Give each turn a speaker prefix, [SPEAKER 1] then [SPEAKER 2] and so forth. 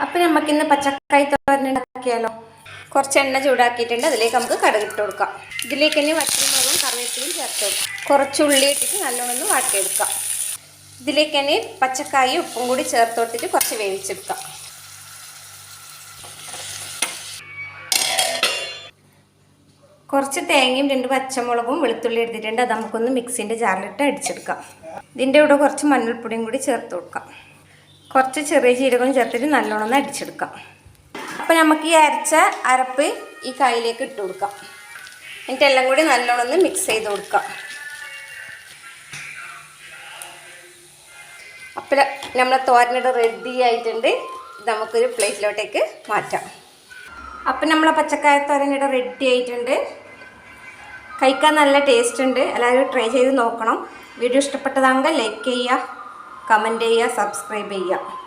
[SPEAKER 1] അപ്പം നമുക്കിന്ന് പച്ചക്കായി തോരനുണ്ടാക്കിയാലോ കുറച്ച് എണ്ണ ചൂടാക്കിയിട്ടുണ്ട്. അതിലേക്ക് നമുക്ക് കടുക് ഇട്ട് കൊടുക്കാം. ഇതിലേക്ക് തന്നെ വറ്റൽമുളകും കറിവേപ്പിലും ചേർത്ത് കൊടുക്കാം. കുറച്ച് ഉള്ളി ഇട്ടിട്ട് നല്ലോണം ഒന്ന് വാട്ടിയെടുക്കാം ഇതിലേക്ക് തന്നെ പച്ചക്കായും ഉപ്പും കൂടി ചേർത്ത് കൊടുത്തിട്ട് കുറച്ച് വേവിച്ചെടുക്കാം. കുറച്ച് തേങ്ങയും രണ്ട് പച്ചമുളകും വെളുത്തുള്ളി എടുത്തിട്ടുണ്ട്. അത് നമുക്കൊന്ന് മിക്സിന്റെ ജാറിലിട്ട് അടിച്ചെടുക്കാം. ഇതിന്റെ കൂടെ കുറച്ച് മഞ്ഞൾപ്പൊടിയും കൂടി ചേർത്ത് കൊടുക്കാം. കുറച്ച് ചെറിയ ജീരകവും ചേർത്തിട്ട് നല്ലോണം ഒന്ന് അടിച്ചെടുക്കാം. അപ്പോൾ നമുക്ക് ഈ അരച്ച അരപ്പ് ഈ കായിലേക്ക് ഇട്ട് കൊടുക്കാം. എന്നിട്ട് എല്ലാം കൂടി നല്ലോണം ഒന്ന് മിക്സ് ചെയ്ത് കൊടുക്കാം. അപ്പോൾ നമ്മളെ തോരനയുടെ റെഡി ആയിട്ടുണ്ട്. നമുക്കൊരു പ്ലേറ്റിലോട്ടേക്ക് മാറ്റാം. അപ്പം നമ്മളെ പച്ചക്കായ തോരനയുടെ റെഡി ആയിട്ടുണ്ട്. കഴിക്കാൻ നല്ല ടേസ്റ്റ് ഉണ്ട്. എല്ലാവരും ട്രൈ ചെയ്ത് നോക്കണം. വീഡിയോ ഇഷ്ടപ്പെട്ടതാണെങ്കിൽ ലൈക്ക് ചെയ്യുക. കമന്റ് ചെയ്യുക സബ്സ്ക്രൈബ് ചെയ്യുക.